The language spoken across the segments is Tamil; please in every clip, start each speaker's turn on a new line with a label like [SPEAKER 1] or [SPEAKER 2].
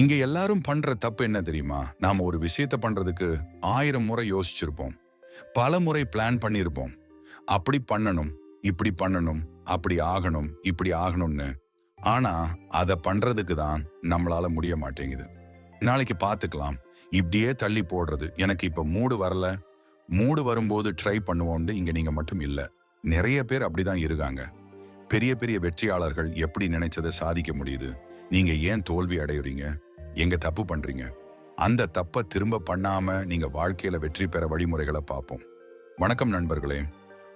[SPEAKER 1] இங்க எல்லாரும் பண்ற தப்பு என்ன தெரியுமா? நாம ஒரு விஷயத்த பண்றதுக்கு ஆயிரம் முறை யோசிச்சிருப்போம். பல முறை பிளான் பண்ணியிருப்போம் அப்படி பண்ணணும் இப்படி பண்ணணும் அப்படி ஆகணும் இப்படி ஆகணும்னு. ஆனா அதை பண்றதுக்கு தான் நம்மளால முடிய மாட்டேங்குது. நாளைக்கு பார்த்துக்கலாம் இப்படியே தள்ளி போடுறது. எனக்கு இப்ப மூடு வரல. மூடு வரும்போது ட்ரை பண்ணுவோம்னு இங்க நீங்க மட்டும் இல்லை. நிறைய பேர் அப்படிதான் இருக்காங்க. பெரிய பெரிய வெற்றியாளர்கள் எப்படி நினைச்சதை சாதிக்க முடியுது? நீங்க ஏன் தோல்வி அடையுறீங்க? எங்க தப்பு பண்றீங்க? அந்த தப்பை திரும்ப பண்ணாம நீங்க வாழ்க்கையில வெற்றி பெற வழிமுறைகளை பார்ப்போம். வணக்கம் நண்பர்களே.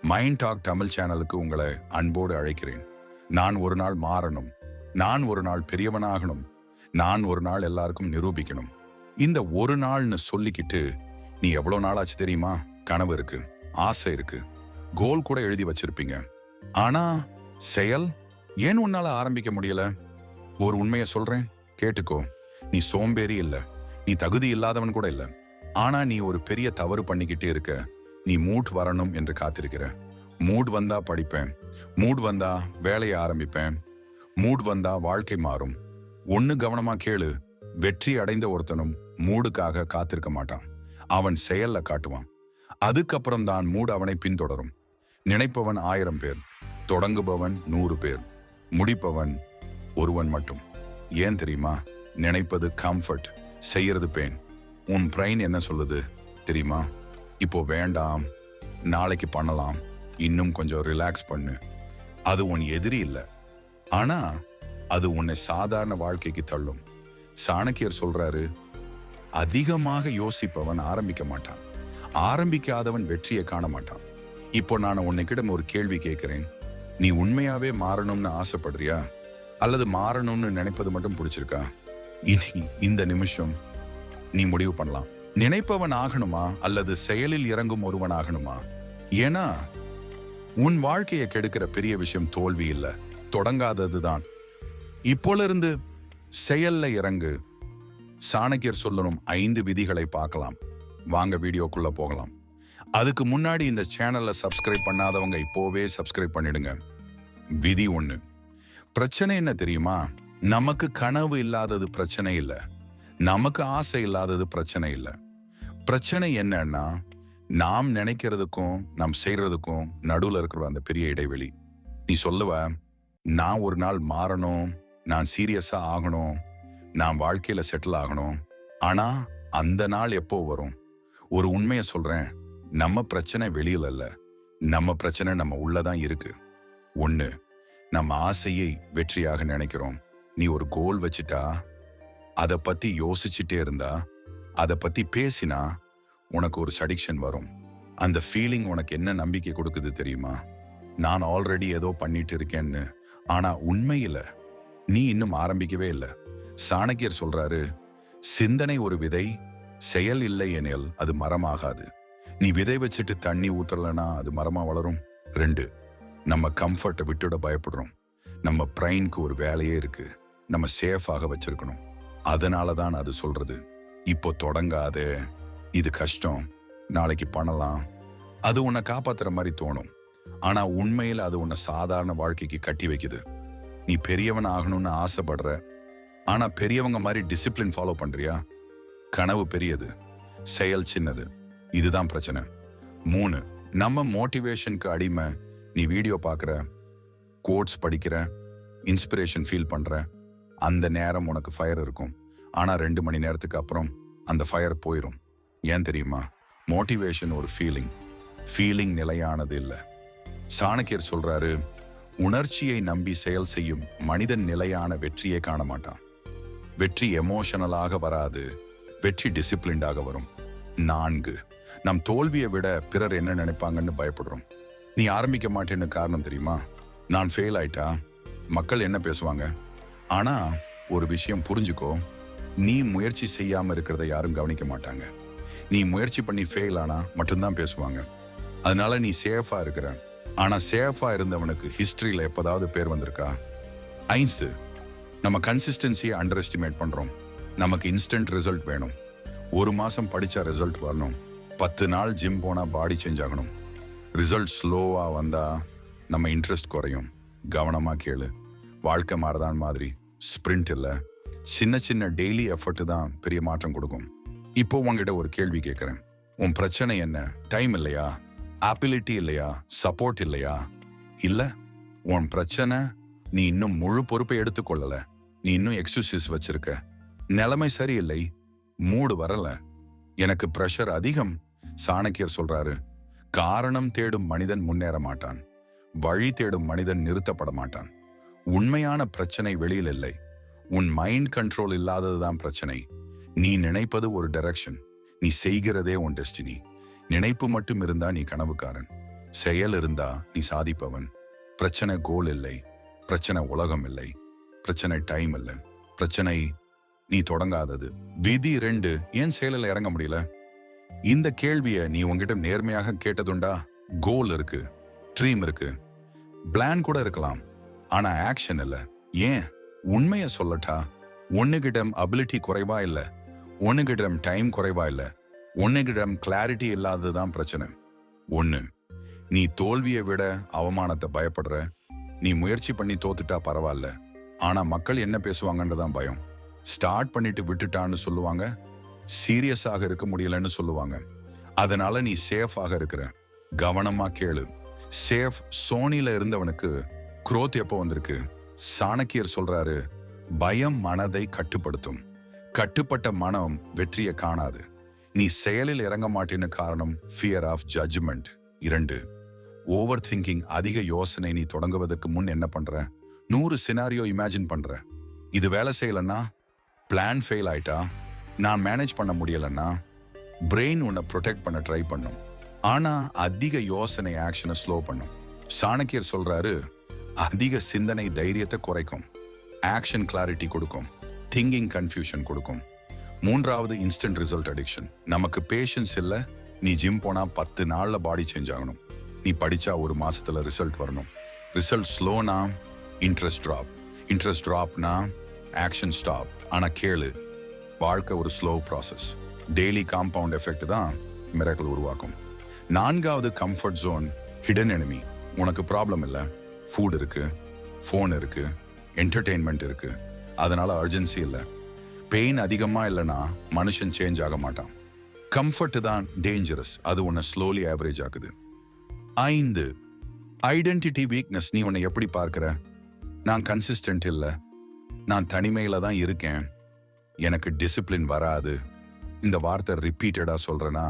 [SPEAKER 1] மைண்ட் டாக் தமிழ் சேனலுக்கு உங்களை அன்போடு அழைக்கிறேன். நான் ஒரு நாள் மாறணும். நான் ஒரு நாள் பெரியவனாகணும். நான் ஒரு நாள் எல்லாருக்கும் நிரூபிக்கணும். இந்த ஒரு நாள்னு சொல்லிக்கிட்டு நீ எவ்வளோ நாள் ஆச்சு தெரியுமா? கனவு இருக்கு. ஆசை இருக்கு. கோல் கூட எழுதி வச்சிருப்பீங்க. ஆனா செயல் ஏன் உன்னால ஆரம்பிக்க முடியல? ஒரு உண்மையை சொல்றேன். கேட்டுக்கோ. நீ சோம்பேறி இல்லை. நீ தகுதி இல்லாதவன் கூட இல்லை. ஆனா நீ ஒரு பெரிய தவறு பண்ணிக்கிட்டே இருக்க. நீ மூட் வரணும் என்று காத்திருக்கிற. மூட் வந்தா படிப்பேன். மூட் வந்தா வேலையை ஆரம்பிப்பேன். மூட் வந்தா வாழ்க்கை மாறும். ஒன்னு கவனமா கேளு. வெற்றி அடைந்த ஒருத்தனும் மூடுக்காக காத்திருக்க மாட்டான். அவன் செயல்ல காட்டுவான். அதுக்கப்புறம் தான் மூடு அவனை பின்தொடரும். நினைப்பவன் ஆயிரம் பேர். தொடங்குபவன் நூறு பேர். முடிப்பவன் ஒருவன் மட்டும். ஏன் தெரியுமா? நினைப்பது கம்ஃபர்ட் செய்யறது பெயின் உன் பிரெயின் என்ன சொல்லுது தெரியுமா? இப்போ வேண்டாம் நாளைக்கு பண்ணலாம் இன்னும் கொஞ்சம் ரிலாக்ஸ் பண்ணு. அது உன் எதிரி இல்லை. ஆனால் அது உன்னை சாதாரண வாழ்க்கைக்கு தள்ளும். சாணக்கியர் சொல்றாரு அதிகமாக யோசிப்பவன் ஆரம்பிக்க மாட்டான். ஆரம்பிக்காதவன் வெற்றியை காண மாட்டான். இப்போ நான் உன்னைக்கிடம் ஒரு கேள்வி கேட்கிறேன். நீ உண்மையாவே மாறணும்னு ஆசைப்படுறியா? அல்லது மாறணும்னு நினைப்பது மட்டும் பிடிச்சிருக்கா? இன்னைக்கு இந்த நிமிஷம் நீ முடிவு பண்ணலாம். நினைப்பவன் ஆகணுமா? அல்லது செயலில் இறங்கும் ஒருவன் ஆகணுமா? ஏன்னா உன் வாழ்க்கையை கெடுக்கிற பெரிய விஷயம் தோல்வி இல்லை. தொடங்காதது தான். இப்போலிருந்து செயல்ல இறங்கு. சாணக்கியர் சொல்லணும் ஐந்து விதிகளை பார்க்கலாம். வாங்க வீடியோக்குள்ள போகலாம். அதுக்கு முன்னாடி இந்த சேனலை சப்ஸ்கிரைப் பண்ணாதவங்க இப்போவே சப்ஸ்கிரைப் பண்ணிடுங்க. விதி ஒன்று பிரச்சனை என்ன தெரியுமா? நமக்கு கனவு இல்லாதது பிரச்சனை இல்லை. நமக்கு ஆசை இல்லாதது பிரச்சனை இல்லை. பிரச்சனை என்னன்னா நாம் நினைக்கிறதுக்கும் நாம் செய்கிறதுக்கும் நடுவில் இருக்கிற அந்த பெரிய இடைவெளி. நீ சொல்லுவ நான் ஒரு நாள் மாறணும் நான் சீரியஸாக ஆகணும் நான் வாழ்க்கையில் செட்டில் ஆகணும். ஆனால் அந்த நாள் எப்போ வரும்? ஒரு உண்மையை சொல்கிறேன் நம்ம பிரச்சனை வெளியில் இல்லை. நம்ம பிரச்சனை நம்ம உள்ளே தான் இருக்குது ஒன்று நம்ம ஆசையை வெற்றியாக நினைக்கிறோம். நீ ஒரு கோல் வச்சுட்டா அதை பத்தி யோசிச்சுட்டே இருந்தா அதை பத்தி பேசினா உனக்கு ஒரு சடிக்ஷன் வரும். அந்த ஃபீலிங் உனக்கு என்ன நம்பிக்கை கொடுக்குது தெரியுமா? நான் ஆல்ரெடி ஏதோ பண்ணிட்டு இருக்கேன்னு. ஆனா உண்மையில நீ இன்னும் ஆரம்பிக்கவே இல்லை. சாணக்கியர் சொல்றாரு சிந்தனை ஒரு விதை செயல் இல்லை எனில் அது மரமாகாது. நீ விதை வச்சுட்டு தண்ணி ஊற்றலைன்னா அது மரமா வளரும். ரெண்டு நம்ம கம்ஃபர்ட்டை விட்டுட பயப்படுறோம். நம்ம பிரைனுக்கு ஒரு வேலையே இருக்குது நம்ம சேஃபாக வச்சிருக்கணும். அதனால தான் அது சொல்றது. இப்போ தொடங்காதே. இது கஷ்டம். நாளைக்கு பண்ணலாம். அது உன்னை காப்பாத்துற மாதிரி தோணும். ஆனா உண்மையில் அது உன்னை சாதாரண வாழ்க்கைக்கு கட்டி வைக்குது. நீ பெரியவன் ஆகணும்னு ஆசைப்படுற. ஆனா பெரியவங்க மாதிரி டிசிப்ளின் ஃபாலோ பண்றியா? கனவு பெரியது. செயல் சின்னது. இதுதான் பிரச்சனை. மூணு நம்ம மோட்டிவேஷனுக்கு அடிமை. நீ வீடியோ பார்க்குற. கோட்ஸ் படிக்கிற. இன்ஸ்பிரேஷன் ஃபீல் பண்ணுற அந்த நேரம் உனக்கு ஃபயர் இருக்கும். ஆனால் ரெண்டு மணி நேரத்துக்கு அப்புறம் அந்த ஃபயர் போயிடும் ஏன் தெரியுமா? மோட்டிவேஷன் ஒரு ஃபீலிங் ஃபீலிங் நிலையானது இல்லை. சாணக்கியர் சொல்றாரு உணர்ச்சியை நம்பி செயல் செய்யும் மனிதன் நிலையான வெற்றியை காண மாட்டான். வெற்றி எமோஷனலாக வராது. வெற்றி டிசிப்ளின்டாக வரும். நான்கு நம் தோல்வியை விட பிறர் என்ன நினைப்பாங்கன்னு பயப்படுறோம். நீ ஆரம்பிக்க மாட்டேன்னு காரணம் தெரியுமா? நான் ஃபெயில் ஆயிட்டா? மக்கள் என்ன பேசுவாங்க? ஆனா ஒரு விஷயம் புரிஞ்சுக்கோ. நீ முயற்சி செய்யாம இருக்கிறத யாரும் கவனிக்க மாட்டாங்க. நீ முயற்சி பண்ணி ஃபெயில் ஆனா மட்டும்தான் பேசுவாங்க. அதனால நீ சேஃபா இருக்கிற. ஆனா சேஃபா இருந்தவனுக்கு ஹிஸ்டரியில எப்பதாவது பேர் வந்திருக்கா? ஐன்ஸ் நம்ம கன்சிஸ்டன்சியை அண்டர் எஸ்டிமேட் பண்றோம். நமக்கு இன்ஸ்டன்ட் ரிசல்ட் வேணும். ஒரு மாசம் படிச்சா ரிசல்ட் வரணும். பத்து நாள் ஜிம் போனால் பாடி சேஞ்ச் ஆகணும். ரிசல்ட் ஸ்லோவாக வந்தால் நம்ம இன்ட்ரெஸ்ட் குறையும். கவனமாக கேளு. வாழ்க்கை மாறதான் மாதிரி. ஸ்ப்ரிண்ட் இல்லை. சின்ன சின்ன டெய்லி எஃபர்ட் தான் பெரிய மாற்றம் கொடுக்கும். இப்போ உங்ககிட்ட ஒரு கேள்வி கேட்குறேன் உன் பிரச்சனை என்ன? டைம் இல்லையா? ஆபிலிட்டி இல்லையா? சப்போர்ட் இல்லையா? இல்லை உன் பிரச்சனை நீ இன்னும் முழு பொறுப்பை எடுத்துக்கொள்ளல. நீ இன்னும் எக்ஸசைஸ் வச்சிருக்க. நிலைமை சரியில்லை. மூடு வரல. எனக்கு ப்ரெஷர் அதிகம். சாணக்கியர் சொல்றாரு காரணம் தேடும் மனிதன் முன்னேற மாட்டான். வழி தேடும் மனிதன் நிறுத்தப்பட மாட்டான். உண்மையான பிரச்சனை வெளியில் இல்லை. உன் மைண்ட் கண்ட்ரோல் இல்லாததுதான் பிரச்சனை. நீ நினைப்பது ஒரு டைரக்ஷன் நீ செய்கிறதே உன் டெஸ்டினி நினைப்பு மட்டும் இருந்தா நீ கனவுக்காரன். செயல் இருந்தா நீ சாதிப்பவன். பிரச்சனை கோல் இல்லை. பிரச்சனை உலகம் இல்லை. பிரச்சனை டைம் இல்லை. பிரச்சனை நீ தொடங்காதது. விதி ரெண்டு ஏன் செயலில் இறங்க முடியல? இந்த கேள்வியை நீ உங்ககிட்ட நேர்மையாக கேட்டதுண்டா? கோல் இருக்கு. ட்ரீம் இருக்கு. பிளான் கூட இருக்கலாம். ஆனா ஆக்ஷன் இல்ல. ஏன்? உண்மைய சொல்லட்டா? ஒன்னுகிடம் அபிலிட்டி குறைவா இல்ல. ஒன்னுகிடம் டைம் குறைவா இல்ல. ஒன்னுகிடம் கிளாரிட்டி இல்லாததுதான் பிரச்சனை. ஒண்ணு நீ தோல்வியை விட அவமானத்தை பயப்படுற. நீ முயற்சி பண்ணி தோத்துட்டா பரவாயில்ல. ஆனா மக்கள் என்ன பேசுவாங்கன்றதான் பயம். ஸ்டார்ட் பண்ணிட்டு விட்டுட்டான்னு சொல்லுவாங்க. சீரியஸாக இருக்க முடியலன்னு சொல்லுவாங்க. அதனால நீ சேஃபாக இருக்கிற. கவனமா கேளு. சேஃப் சோனில இருந்தவனுக்கு குரோத் எப்போ வந்திருக்கு. சாணக்கியர் சொல்றாரு பயம் மனதை கட்டுப்படுத்தும். கட்டுப்பட்ட மனம் வெற்றியை காணாது. நீ செயலில் இறங்க மாட்டேன்னு காரணம் ஃபியர் ஆஃப் ஜட்ஜ்மெண்ட் இரண்டு ஓவர் திங்கிங் அதிக யோசனை நீ தொடங்குவதற்கு முன் என்ன பண்ற? நூறு சினாரியோ இமேஜின் பண்ற. இது வேலை செய்யலன்னா? பிளான் ஃபெயில் ஆயிட்டா? நான் மேனேஜ் பண்ண முடியலன்னா? பிரெயின் உன்னை ப்ரொடெக்ட் பண்ண ட்ரை பண்ணும். ஆனா அதிக யோசனை ஆக்ஷனை ஸ்லோ பண்ணும். சாணக்கியர் சொல்றாரு அதிக சிந்தனை தைரியத்தை குறைக்கும். ஆக்ஷன் கிளாரிட்டி கொடுக்கும். திங்கிங் கன்ஃபியூஷன் கொடுக்கும். மூன்றாவது இன்ஸ்டன்ட் ரிசல்ட் அடிக்ஷன் நமக்கு பேஷன்ஸ் இல்லை நீ ஜிம் போனால் பத்து நாளில் பாடி சேஞ்ச் ஆகணும். நீ படித்தா ஒரு மாதத்தில் ரிசல்ட் வரணும். ரிசல்ட் ஸ்லோனா இன்ட்ரெஸ்ட் ட்ராப் இன்ட்ரெஸ்ட் ட்ராப்னா ஆக்ஷன் ஸ்டாப் ஆனால் கேளு வாழ்க்கை ஒரு slow process daily compound effect தான் மிரக்கல் உருவாக்கும். நான்காவது கம்ஃபர்ட் ஜோன் ஹிடன் எனிமி உனக்கு ப்ராப்ளம் இல்லை. ஃபுட் இருக்குது ஃபோன் இருக்குது என்டர்டெயின்மெண்ட் இருக்குது அதனால் அர்ஜென்சி இல்லை. பெயின் அதிகமாக இல்லைன்னா மனுஷன் சேஞ்ச் ஆக மாட்டான். கம்ஃபர்ட் தான் டேஞ்சரஸ் அது உன்னை ஸ்லோலி ஆவரேஜ் ஆகுது ஐந்து ஐடென்டிட்டி வீக்னஸ் நீ உன்னை எப்படி பார்க்குற? நான் கன்சிஸ்டன்ட் இல்லை. நான் தனிமையில் தான் இருக்கேன். எனக்கு டிசிப்ளின் வராது. இந்த வார்த்தை ரிப்பீட்டடாக சொல்கிறேன்னா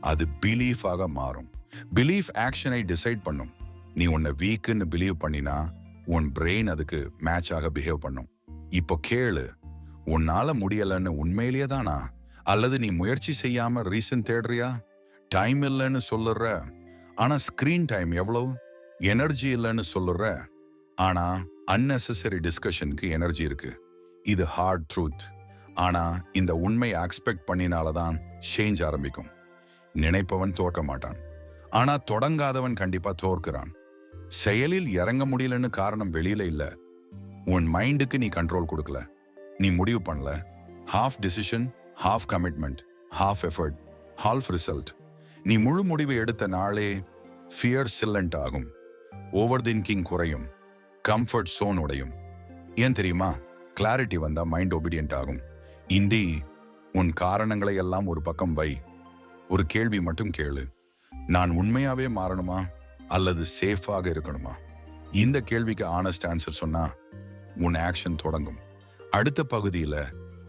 [SPEAKER 1] அது பிலீஃபாக மாறும். பிலீஃப் ஆக்ஷனை டிசைட் பண்ணும். நீ உன்னை வீக்குன்னு பிலீவ் பண்ணினா உன் பிரெயின் அதுக்கு மேட்ச் ஆக பிஹேவ் பண்ணும். இப்போ கேளு உன்னால முடியலன்னு உண்மையிலேயே தானா? அல்லது நீ முயற்சி செய்யாம ரீசன் தேடுறியா? டைம் இல்லைன்னு சொல்லுற. ஆனா ஸ்கிரீன் டைம் எவ்வளவு? எனர்ஜி இல்லைன்னு சொல்லுற. ஆனா அன்னெசரி டிஸ்கஷனுக்கு எனர்ஜி இருக்கு. இது ஹார்ட் ட்ரூத் ஆனா இந்த உண்மையை எக்ஸ்பெக்ட் பண்ணினாலதான் சேஞ்ச் ஆரம்பிக்கும். நினைப்பவன் தோற்க மாட்டான். ஆனா தொடங்காதவன் கண்டிப்பா தோற்கிறான். செயலில் இறங்க முடியலன்னு காரணம் வெளியில இல்ல. உன் மைண்டுக்கு நீ கண்ட்ரோல் கொடுக்கல. நீ முடிவு பண்ணல. Half decision half commitment half effort half result நீ முழு முடிவு எடுத்த நாளே ஃபியர் சில்லண்ட் ஆகும். ஓவர் திங்கிங் குறையும். கம்ஃபர்ட் சோன் உடையும். ஏன் தெரியுமா? கிளாரிட்டி வந்தா மைண்ட் ஒபீடியன்ட் ஆகும். இண்டி உன் காரணங்களை எல்லாம் ஒரு பக்கம் வை. ஒரு கேள்வி மட்டும் கேளு. நான் உண்மையாவே மாறணுமா? அல்லது சேஃபாக இருக்கணுமா? இந்த கேள்விக்கு ஆனஸ்ட் ஆன்சர் சொன்னா உன் ஆக்ஷன் தொடங்கும். அடுத்த பகுதியில்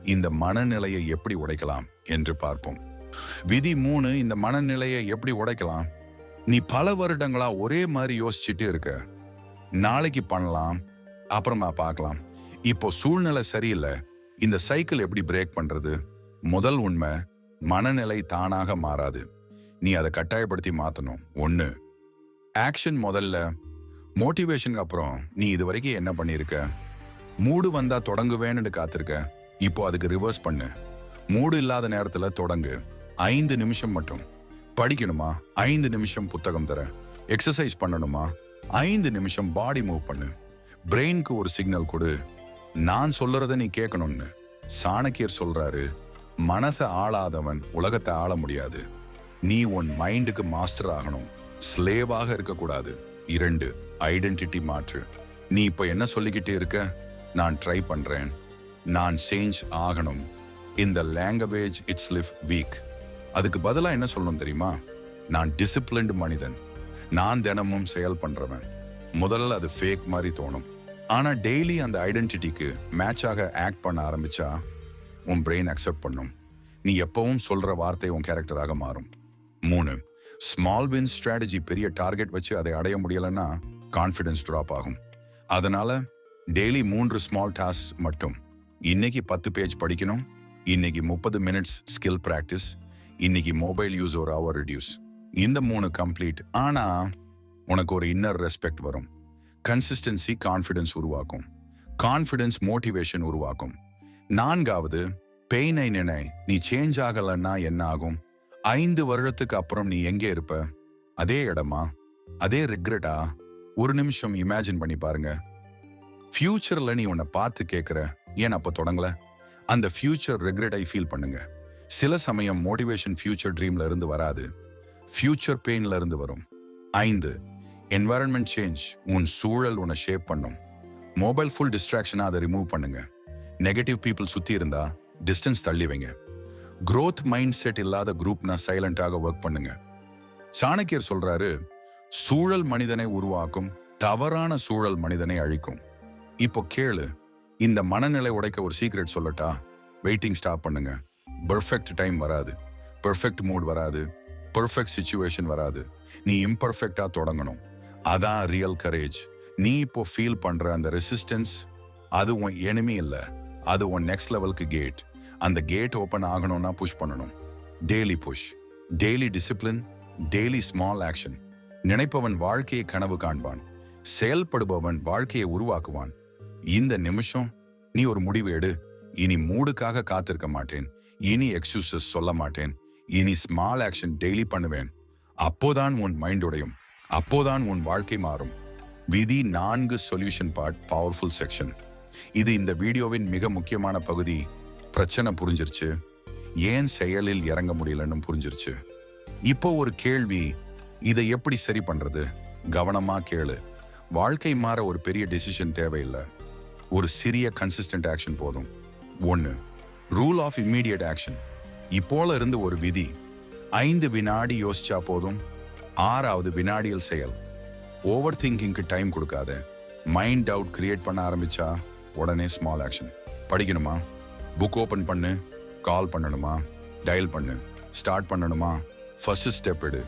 [SPEAKER 1] இந்த மனநிலையை எப்படி உடைக்கலாம் என்று பார்ப்போம். விதி மூணு இந்த மனநிலையை எப்படி உடைக்கலாம்? நீ பல வருடங்களா ஒரே மாதிரி யோசிச்சுட்டு இருக்க. நாளைக்கு பண்ணலாம் அப்புறமா பார்க்கலாம். இப்போ சூழ்நிலை சரியில்லை இந்த சைக்கிள் எப்படி பிரேக் பண்றது? முதல் உண்மை மனநிலை தானாக மாறாது. நீ அதை கட்டாயப்படுத்தி மாற்றணும் ஒன்று ஆக்ஷன் முதல்ல மோட்டிவேஷனுக்கு அப்புறம் நீ இது வரைக்கும் என்ன பண்ணியிருக்க மூடு வந்தா தொடங்குவேன்னு காத்திருக்க. இப்போ அதுக்கு ரிவர்ஸ் பண்ணு. மூடு இல்லாத நேரத்துல தொடங்கு. ஐந்து நிமிஷம் மட்டும். படிக்கணுமா? ஐந்து நிமிஷம் புத்தகம் தர. எக்ஸசைஸ் பண்ணணுமா? ஐந்து நிமிஷம் பாடி மூவ் பண்ணு. பிரெயினுக்கு ஒரு சிக்னல் கொடு. நான் சொல்றத நீ கேட்கணும்னு சாணக்கியர் சொல்றாரு மனசை ஆளாதவன் உலகத்தை ஆள முடியாது. நீ உன் மைண்டுக்கு மாஸ்டர் ஆகணும். ஸ்லேவாக இருக்கக்கூடாது. இரண்டு ஐடென்டிட்டி மாற்று. நீ இப்போ என்ன சொல்லிக்கிட்டே இருக்க? நான் ட்ரை பண்ணுறேன் நான் சேஞ்ச் ஆகணும். இந்த லாங்குவேஜ் இட்ஸ் லிவ் வீக் அதுக்கு பதிலாக என்ன சொல்லணும் தெரியுமா? நான் டிசிப்ளின்டு மனிதன். நான் தினமும் செயல் பண்ணுறவன் முதல்ல அது ஃபேக் மாதிரி தோணும். ஆனால் டெய்லி அந்த ஐடென்டிட்டிக்கு மேட்சாக ஆக்ட் பண்ண ஆரம்பிச்சா உன் பிரெயின் அக்செப்ட் பண்ணும். நீ எப்பவும் சொல்கிற வார்த்தை உன் கேரக்டராக மாறும். மூணு ஸ்மால் வின் ஸ்ட்ராட்டஜி பெரிய டார்கெட் வச்சு அதை அடைய முடியலைன்னா கான்ஃபிடன்ஸ் ட்ராப் ஆகும். அதனால டெய்லி மூன்று ஸ்மால் டாஸ்க் மட்டும். இன்னைக்கு பத்து பேஜ் படிக்கணும் இன்னைக்கு முப்பது மினிட்ஸ் ஸ்கில் ப்ராக்டிஸ் இன்னைக்கு மொபைல் யூஸ் ஒரு ஹவர் ரெடியூஸ் இந்த மூணு கம்ப்ளீட் ஆனால் உனக்கு ஒரு இன்னர் ரெஸ்பெக்ட் வரும். கன்சிஸ்டன்சி கான்ஃபிடென்ஸ் உருவாக்கும். கான்ஃபிடன்ஸ் மோட்டிவேஷன் உருவாக்கும். நான்காவது பெயினை நினை. நீ சேஞ்ச் ஆகலைன்னா என்ன ஆகும்? ஐந்து வருடத்துக்கு அப்புறம் நீ எங்கே இருப்ப? அதே இடமா? அதே ரிக்ரெட்டா ஒரு நிமிஷம் இமேஜின் பண்ணி பாருங்க. ஃபியூச்சரில் நீ உன்னை பார்த்து கேட்குற ஏன் அப்போ தொடங்கல? அந்த ஃபியூச்சர் ரிக்ரெட்டை ஃபீல் பண்ணுங்க. சில சமயம் மோட்டிவேஷன் ஃபியூச்சர் ட்ரீம்ல இருந்து வராது. ஃபியூச்சர் பெயின்ல இருந்து வரும். ஐந்து என்வாரன்மெண்ட் சேஞ்ச் உன் சூழல் உன்னை ஷேப் பண்ணும். மொபைல் ஃபுல் டிஸ்ட்ராக்ஷனாக அதை ரிமூவ் பண்ணுங்க. நெகட்டிவ் பீப்புள் சுற்றி இருந்தா டிஸ்டன்ஸ் தள்ளி வைங்க. குரோத் மைண்ட் செட் இல்லாத குரூப்னா சைலண்டாக ஒர்க் பண்ணுங்க. சாணக்கியர் சொல்றாரு சூழல் மனிதனை உருவாக்கும் தவறான சூழல் மனிதனை அழிக்கும். இப்போ கேளு இந்த மனநிலை உடைக்க ஒரு சீக்ரெட் சொல்லட்டா? வெயிட்டிங் ஸ்டாப் பண்ணுங்க. பெர்ஃபெக்ட் டைம் வராது. பெர்ஃபெக்ட் மூட் வராது. பெர்ஃபெக்ட் சுச்சுவேஷன் வராது. நீ இம்பர்ஃபெக்டா தொடங்கணும். அதான் ரியல் கரேஜ் நீ இப்போ ஃபீல் பண்ற அந்த ரெசிஸ்டன்ஸ் அது உன் எனிமி இல்லை. அது உன் நெக்ஸ்ட் லெவலுக்கு கேட் அந்த கேட் ஓப்பன் ஆகணும்னா புஷ் பண்ணணும். Daily push daily discipline daily small action நினைப்பவன் வாழ்க்கையை கனவு காண்பான். செயல்படுபவன் வாழ்க்கையை உருவாக்குவான். இந்த நிமிஷம் நீ ஒரு முடிவு எடு. இனி மூடுக்காக காத்திருக்க மாட்டேன். இனி எக்ஸ்கியூசஸ் சொல்ல மாட்டேன். இனி ஸ்மால் ஆக்ஷன் டெய்லி பண்ணுவேன். அப்போதான் உன் மைண்ட் உடையும். அப்போதான் உன் வாழ்க்கை மாறும். விதி நான்கு சொல்யூஷன் பார்ட் பவர்ஃபுல் செக்ஷன் இது இந்த வீடியோவின் மிக முக்கியமான பகுதி. பிரச்சனை புரிஞ்சிருச்சு. ஏன் செயலில் இறங்க முடியலன்னு புரிஞ்சிருச்சு. இப்போ ஒரு கேள்வி இதை எப்படி சரி பண்றது? கவனமா கேளு. வாழ்க்கை மாற ஒரு பெரிய டெசிஷன் தேவையில்லை. ஒரு சிறிய கன்சிஸ்டன்ட் ஆக்ஷன் போதும். ஒன்று ரூல் ஆஃப் இம்மீடியட் ஆக்ஷன் இப்போல இருந்து ஒரு விதி ஐந்து வினாடி யோசிச்சா போதும். ஆறாவது வினாடியில் செயல். ஓவர் திங்கிங்க்கு டைம் கொடுக்காத. மைண்ட் டவுட் கிரியேட் பண்ண ஆரம்பிச்சா உடனே ஸ்மால் ஆக்ஷன் படிக்கணுமா? புக் ஓப்பன் பண்ணு கால் பண்ணணுமா டயல் பண்ணு ஸ்டார்ட் பண்ணணுமா ஃபர்ஸ்ட் ஸ்டெப் எடு.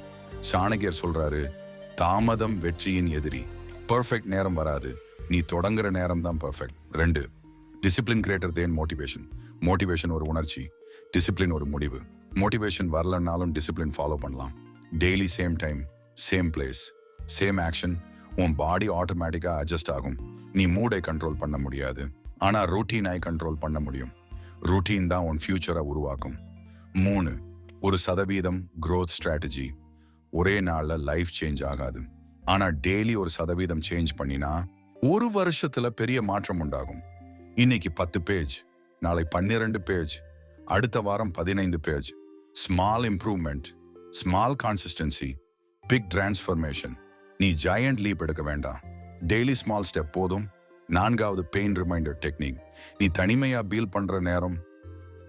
[SPEAKER 1] சாணகியர் சொல்றாரு தாமதம் வெற்றியின் எதிரி. பர்ஃபெக்ட் நேரம் வராது. நீ தொடங்குற நேரம் தான் பர்ஃபெக்ட் ரெண்டு discipline greater than motivation motivation ஒரு உணர்ச்சி டிசிப்ளின் ஒரு முடிவு. மோட்டிவேஷன் வரலன்னாலும் டிசிப்ளின் ஃபாலோ பண்ணலாம். Daily same time same place same action உன் பாடி ஆட்டோமேட்டிக்காக அட்ஜஸ்ட் ஆகும். நீ மூடை கண்ட்ரோல் பண்ண முடியாது. ஆனால் ரூட்டீனை கண்ட்ரோல் பண்ண முடியும். ரூட்டீன் தான் உன் ஃபியூச்சரை உருவாக்கும். மூணு ஒரு சதவீதம் க்ரோத் ஸ்ட்ராட்டஜி ஒரே நாளில் லைஃப் சேஞ்ச் ஆகாது. ஆனால் டெய்லி ஒரு சதவீதம் சேஞ்ச் பண்ணினா ஒரு வருஷத்துல பெரிய மாற்றம் உண்டாகும். இன்னைக்கு பத்து பேஜ் நாளை பன்னிரண்டு பேஜ் அடுத்த வாரம் பதினைந்து page small improvement small consistency big transformation நீ ஜாயண்ட் லீப் எடுக்க வேண்டாம். டெய்லி ஸ்மால் ஸ்டெப் போதும். நான்காவது பெயின் ரிமைண்டர் டெக்னிக் நீ தனிமையா பீல் பண்ற நேரம்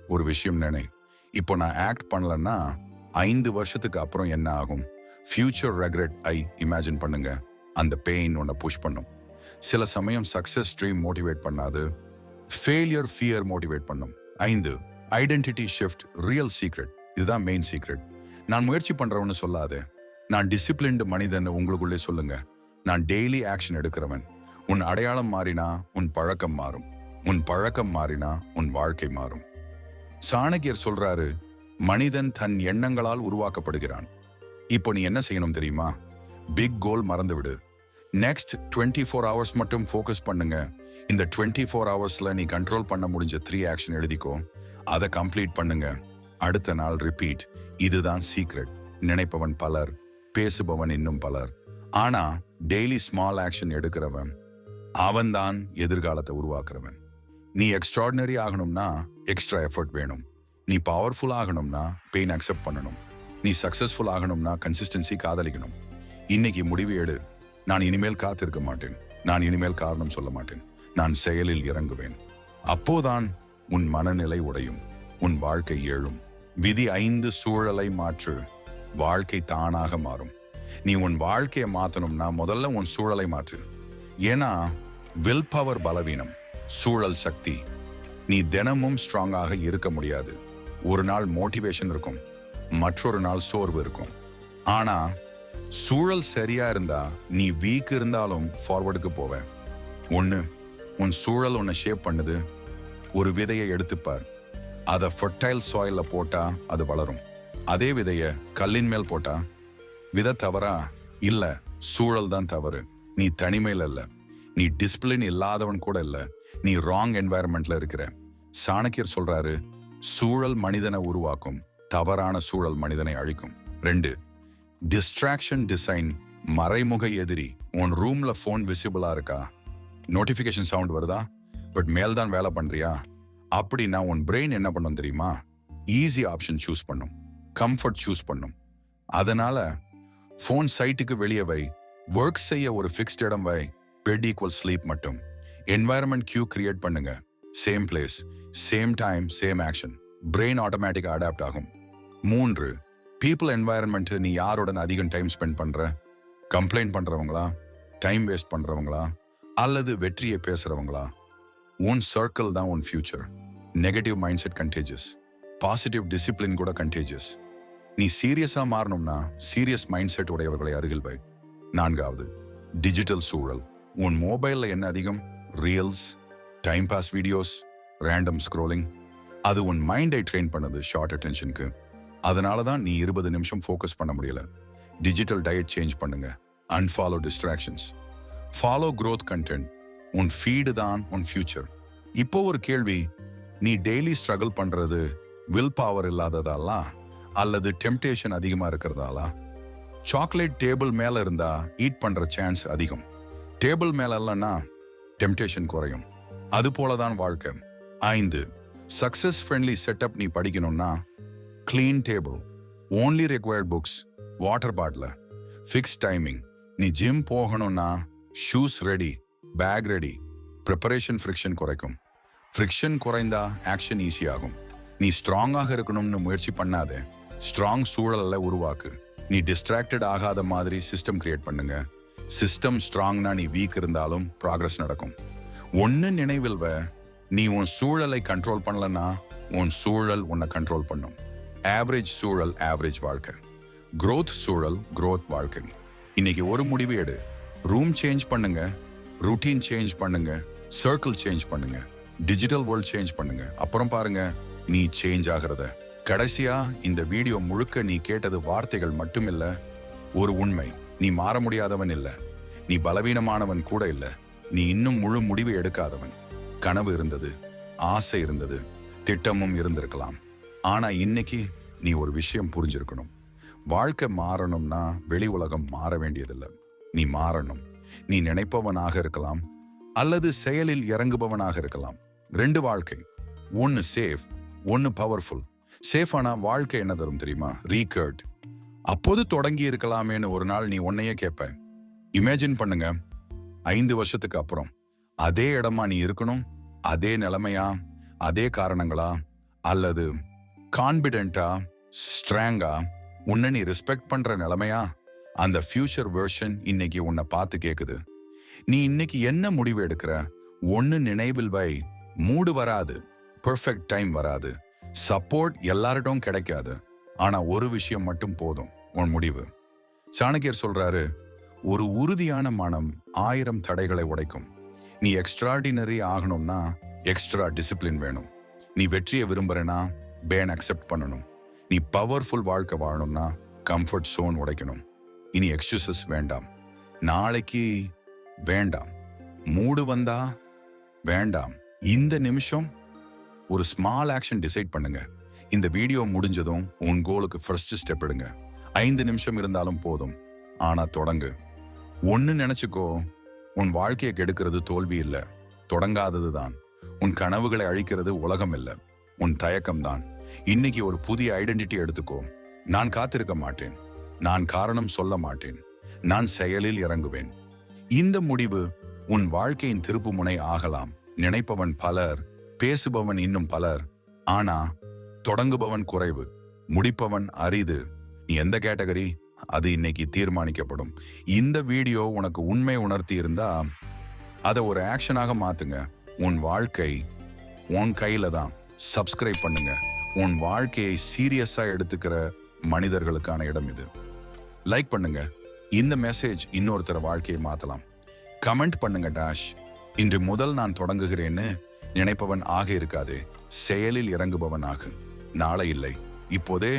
[SPEAKER 1] ஒரு விஷயம் நினை. இப்போ நான் ஆக்ட் பண்ணலன்னா ஐந்து வருஷத்துக்கு அப்புறம் என்ன ஆகும்? ஃபியூச்சர் ரெக்ரெட் ஐ இமேஜின் பண்ணுங்க. அந்த பெயின் உன்னை புஷ் பண்ணும். சில சமயம் சக்சஸ் ட்ரீம் மோட்டிவேட் பண்ணாது. ஃபெயிலியர் ஃபியர் மோட்டிவேட் பண்ணும். ஐந்து ஐடென்டிட்டி ஷிஃப்ட் ரியல் சீக்ரெட் இதுதான் மெயின் சீக்ரெட் நான் முயற்சி பண்றவன்னு சொல்லாதே. நான் டிசிப்ளின்டு மனிதன் உங்களுக்குள்ளே சொல்லுங்க. நான் டெய்லி ஆக்ஷன் எடுக்கிறவன். உன் அடையாளம் மாறினா உன் பழக்கம் மாறும். உன் பழக்கம் மாறினா உன் வாழ்க்கை மாறும். சாணக்கியர் சொல்றாரு மனிதன் தன் எண்ணங்களால் உருவாக்கப்படுகிறான். இப்போ நீ என்ன செய்யணும் தெரியுமா? பிக் கோல் மறந்துவிடு. நெக்ஸ்ட் டுவெண்ட்டி ஃபோர் ஹவர்ஸ் மட்டும் ஃபோக்கஸ் பண்ணுங்க. இந்த டுவெண்ட்டி ஃபோர் ஹவர்ஸில் நீ கண்ட்ரோல் பண்ண முடிஞ்ச த்ரீ ஆக்ஷன் எழுதிக்கோ. அதை கம்ப்ளீட் பண்ணுங்க. அடுத்த நாள் ரிப்பீட் இதுதான் சீக்ரெட் நினைப்பவன் பலர் பேசுபவன் இன்னும் பலர். ஆனா டெய்லி ஸ்மால் ஆக்ஷன் எடுக்கிறவன் அவன்தான் எதிர்காலத்தை உருவாக்குறவன். நீ எக்ஸ்ட்ராடினரி ஆகணும்னா எக்ஸ்ட்ரா எஃபர்ட் வேணும். நீ பவர்ஃபுல் ஆகணும்னா பெயின் அக்செப்ட் பண்ணணும். நீ சக்சஸ்ஃபுல் ஆகணும்னா கன்சிஸ்டன்சி காதலிக்கணும். இன்னைக்கு முடிவு எடு. நான் இனிமேல் காத்திருக்க மாட்டேன். நான் இனிமேல் காரணம் சொல்ல மாட்டேன். நான் செயலில் இறங்குவேன். அப்போதான் உன் மனநிலை உடையும். உன் வாழ்க்கை ஏழும் விதி ஐந்து சூழலை மாற்று. வாழ்க்கை தானாக மாறும். நீ உன் வாழ்க்கையை மாற்றணும்னா முதல்ல உன் சூழலை மாற்று. ஏன்னா வில் பவர் பலவீனம் சூழல் சக்தி. நீ தினமும் ஸ்ட்ராங்காக இருக்க முடியாது. ஒரு நாள் மோட்டிவேஷன் இருக்கும் மற்றொரு நாள் சோர்வு இருக்கும். ஆனா சூழல் சரியா இருந்தா நீ வீக் இருந்தாலும் ஃபார்வர்டுக்கு போவேன் ஒன்று உன் சூழல் உன்னை ஷேப் பண்ணுது. ஒரு விதையை எடுத்துப்பார் அதை ஃபர்டைல் சாயிலில் போட்டால் அது வளரும். அதே விதையை கல்லின் மேல் போட்டால் விதை தவறா? இல்லை சூழல் தான் தவறு. நீ தனிமையில் இல்லை. நீ டிசிப்ளின் இல்லாதவன் கூட இல்லை. நீ ராங் என்வாயர்மெண்ட்ல இருக்கிற. சாணக்கியர் சொல்றாரு சூழல் மனிதனை உருவாக்கும் தவறான சூழல் மனிதனை அழிக்கும். ரெண்டு டிஸ்ட்ராக்ஷன் டிசைன் மறைமுக எதிரி உன் ரூம்ல ஃபோன் விசிபிளா இருக்கா? நோட்டிஃபிகேஷன் சவுண்ட் வருதா? பட் மேல் தான் வேலை பண்றியா? அப்படின்னா உன் பிரெயின் என்ன பண்ணும் தெரியுமா? ஈஸி ஆப்ஷன் சூஸ் பண்ணும். கம்ஃபர்ட் சூஸ் பண்ணும். அதனால ஃபோன் சைட்டுக்கு வெளியே வை. ஒர்க் செய்ய ஒரு ஃபிக்ஸ்ட் இடம் வை. பெட் ஈக்குவல் ஸ்லீப் மட்டும். என்வாயர்மெண்ட் கியூ கிரியேட் பண்ணுங்க. Same place same time same action brain ஆட்டோமேட்டிக்காக அடாப்ட் ஆகும். மூன்று பீப்புள் என்வாயர்மெண்ட் நீ யாருடன் அதிகம் டைம் ஸ்பெண்ட் பண்ணுற கம்ப்ளைண்ட் பண்ணுறவங்களா டைம் வேஸ்ட் பண்ணுறவங்களா அல்லது வெற்றியை பேசுகிறவங்களா உன் சர்க்கிள் தான் உன் future negative mind set contagious positive discipline கூட கண்டேஜஸ் நீ சீரியஸாக மாறணும்னா சீரியஸ் மைண்ட் செட் உடையவர்களை அருகில் வை. நான்காவது டிஜிட்டல் சூழல். உன் மொபைலில் என்ன அதிகம்? Reels time pass videos random scrolling அது உன் மைண்டை ட்ரெயின் பண்ணுது ஷார்ட் அட்டென்ஷனுக்கு அதனால தான் நீ இருபது நிமிஷம் ஃபோக்கஸ் பண்ண முடியல. டிஜிட்டல் டயட் சேஞ்ச் பண்ணுங்க. Unfollow distractions follow growth content உன் ஃபீடு தான் உன் ஃபியூச்சர் இப்போ ஒரு கேள்வி. நீ டெய்லி ஸ்ட்ரகிள் பண்ணுறது வில் பவர் இல்லாததாலா அல்லது டெம்டேஷன் அதிகமாக இருக்கிறதாலா சாக்லேட் டேபிள் மேலே இருந்தால் ஈட் பண்ணுற சான்ஸ் அதிகம். டேபிள் மேல இல்லைன்னா டெம்டேஷன் குறையும். அது போலதான் வாழ்க்கை. ஐந்து சக்சஸ் ஃப்ரெண்ட்லி செட்டப் நீ படிக்கணும்னா clean table only required books water bottle fix timing நீ ஜிம் போகணும்னா shoes ready bag ready preparation friction குறைக்கும். ஃப்ரிக்ஷன் குறைந்தா ஆக்ஷன் ஈஸியாகும் நீ ஸ்ட்ராங்காக இருக்கணும்னு முயற்சி பண்ணாதே. ஸ்ட்ராங் சூழலில் உருவாக்கு. நீ டிஸ்ட்ராக்டட் ஆகாத மாதிரி சிஸ்டம் கிரியேட் பண்ணுங்கள் சிஸ்டம் ஸ்ட்ராங்னா நீ வீக் இருந்தாலும் ப்ராக்ரஸ் நடக்கும். ஒன்று நினைவில் நீ உன் சூழலை கண்ட்ரோல் பண்ணலன்னா உன் சூழல் உன்னை கண்ட்ரோல் பண்ணும். ஆவரேஜ் சூழல் ஆவரேஜ் வாழ்க்கை. க்ரோத் சூழல் க்ரோத் வாழ்க்கை. இன்னைக்கு ஒரு முடிவு எடு. ரூம் சேஞ்ச் பண்ணுங்க ரூட்டீன் சேஞ்ச் பண்ணுங்க சர்க்கிள் சேஞ்ச் பண்ணுங்க டிஜிட்டல் வேர்ல்ட் சேஞ்ச் பண்ணுங்க. அப்புறம் பாருங்க நீ சேஞ்ச் ஆகிறத. கடைசியா இந்த வீடியோ முழுக்க நீ கேட்டது வார்த்தைகள் மட்டுமில்ல ஒரு உண்மை. நீ மாற முடியாதவன் இல்லை. நீ பலவீனமானவன் கூட இல்லை. நீ இன்னும் முழு முடிவு எடுக்காதவன். கனவு இருந்தது ஆசை இருந்தது திட்டமும் இருந்திருக்கலாம். ஆனா இன்னைக்கு நீ ஒரு விஷயம் புரிஞ்சிருக்கணும். வாழ்க்கை மாறணும்னா வெளி உலகம் மாற வேண்டியதில்லை. நீ மாறணும். நீ நினைப்பவனாக இருக்கலாம். அல்லது செயலில் இறங்குபவனாக இருக்கலாம். ரெண்டு வாழ்க்கை. ஒன்னு சேஃப் ஒன்னு பவர்ஃபுல் சேஃப் வாழ்க்கை என்ன தரும் தெரியுமா? ரீகர்ட் அப்போது தொடங்கி இருக்கலாமேன்னு ஒரு நாள் நீ உன்னையே கேட்ப இமேஜின் பண்ணுங்க. ஐந்து வருஷத்துக்கு அப்புறம். அதே இடமா நீ இருக்கணும் அதே நிலைமையா அதே காரணங்களா அல்லது கான்பிடென்ட்டா ஸ்ட்ராங்கா உன்னை நீ ரெஸ்பெக்ட் பண்ற நிலைமையா? அந்த ஃபியூச்சர் வெர்ஷன் இன்னைக்கு உன்னை பார்த்து கேக்குது. நீ இன்னைக்கு என்ன முடிவு எடுக்கிற? ஒன்னு நினைவில் வை. மூடு வராது. பெர்ஃபெக்ட் டைம் வராது. சப்போர்ட் எல்லார்ட்டும் கிடைக்காது. ஆனா ஒரு விஷயம் மட்டும் போதும். உன் முடிவு. சாணக்கியர் சொல்றாரு ஒரு உறுதியான மனம் ஆயிரம் தடைகளை உடைக்கும். நீ எக்ஸ்ட்ராடினரி ஆகணும்னா எக்ஸ்ட்ரா டிசிப்ளின் வேணும். நீ வெற்றியை விரும்புறேனா பேன் அக்செப்ட் பண்ணணும். நீ பவர்ஃபுல் வாழ்க்கை வாழணும்னா கம்ஃபர்ட் சோன் உடைக்கணும். இனி எக்ஸ்கூசஸ் வேண்டாம். நாளைக்கு வேண்டாம். மூடு வந்தா வேண்டாம். இந்த நிமிஷம் ஒரு ஸ்மால் ஆக்ஷன் டிசைட் பண்ணுங்க. இந்த வீடியோ முடிஞ்சதும் உன் கோலுக்கு ஃபர்ஸ்ட் ஸ்டெப் எடுங்க. ஐந்து நிமிஷம் இருந்தாலும் போதும். ஆனா தொடங்கு. ஒன்னு நினைச்சுக்கோ உன் வாழ்க்கையை கெடுக்கிறது தோல்வி இல்ல. தொடங்காதது தான். உன் கனவுகளை அழிக்கிறது உலகம் இல்லை. உன் தயக்கம் தான். இன்னைக்கு ஒரு புதிய ஐடென்டிட்டி எடுத்துக்கோ. நான் காத்திருக்க மாட்டேன். நான் காரணம் சொல்ல மாட்டேன். நான் செயலில் இறங்குவேன். இந்த முடிவு உன் வாழ்க்கையின் திருப்புமுனை ஆகலாம். நினைப்பவன் பலர் பேசுபவன் இன்னும் பலர். ஆனா தொடங்குபவன் குறைவு. முடிப்பவன் அரிது. எந்த கேட்டகரி? அது இன்னைக்கு தீர்மானிக்கப்படும். இந்த வீடியோ உனக்கு உண்மை உணர்த்தி இருந்தா அதை ஒரு ஆக்ஷனாக மாத்துங்க. உன் வாழ்க்கை உன் கையில தான். சப்ஸ்கிரைப் பண்ணுங்க. உன் வாழ்க்கையை சீரியஸா எடுத்துக்கிற மனிதர்களுக்கான இடம் இது. லைக் பண்ணுங்க. இந்த மெசேஜ் இன்னொருத்தர வாழ்க்கையை மாத்தலாம். கமெண்ட் பண்ணுங்க டாஷ். இன்று முதல் நான் தொடங்குகிறேன்னு நினைப்பவன் ஆக இருக்காது. செயலில் இறங்குபவன் ஆகு நாளை இல்லை. இப்போதே